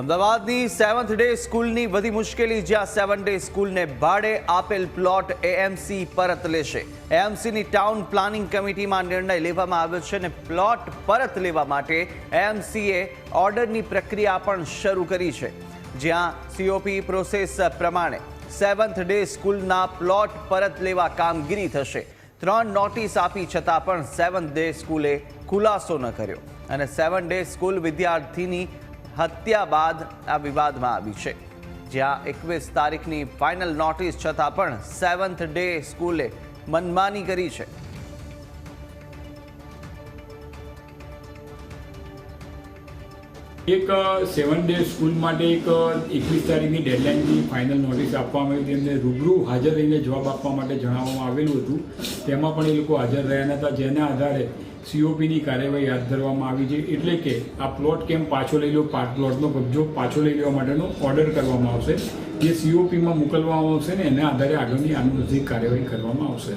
અમદાવાદની seventh day સ્કૂલની વધી મુશ્કેલી, જ્યાં સેવન ડે સ્કૂલને ભાડે આપેલ પ્લોટ એએમસી પરત લેશે. એએમસીની ટાઉન પ્લાનિંગ કમિટીમાં નિર્ણય લેવામાં આવ્યો છે અને પ્લોટ પરત લેવા માટે એએમસીએ ઓર્ડરની પ્રક્રિયા પણ શરૂ કરી છે. જ્યાં સીઓપી પ્રોસેસ પ્રમાણે સેવન્થ ડે સ્કૂલના પ્લોટ પરત લેવા કામગીરી થશે. ત્રણ નોટિસ આપી છતાં પણ સેવન્થ ડે સ્કૂલે ખુલાસો ન કર્યો. અને સેવન ડે સ્કૂલ વિદ્યાર્થીની હત્યા બાદ આ વિવાદમાં આવી છે. જ્યાં એકવીસ તારીખની ફાઇનલ નોટિસ છતાં પણ સેવન્થ ડે સ્કૂલે મનમાની કરી છે. એક સેવન ડે સ્કૂલ માટે એક એકવીસ તારીખની ડેડલાઇનની ફાઇનલ નોટિસ આપવામાં આવી હતી. રૂબરૂ હાજર રહીને જવાબ આપવા માટે જણાવવામાં આવેલું હતું. તેમાં પણ એ લોકો હાજર રહ્યા નહોતા જેના આધારે સીઓપીની કાર્યવાહી હાથ ધરવામાં આવી છે, એટલે કે આ પ્લોટ કેમ પાછો લઈ લો પ્લોટનો કબજો પાછો લઈ લેવા માટેનો ઓર્ડર કરવામાં આવશે. જે સીઓપીમાં મોકલવામાં આવશે ને, એના આધારે આગળની આનુવંશિક કાર્યવાહી કરવામાં આવશે.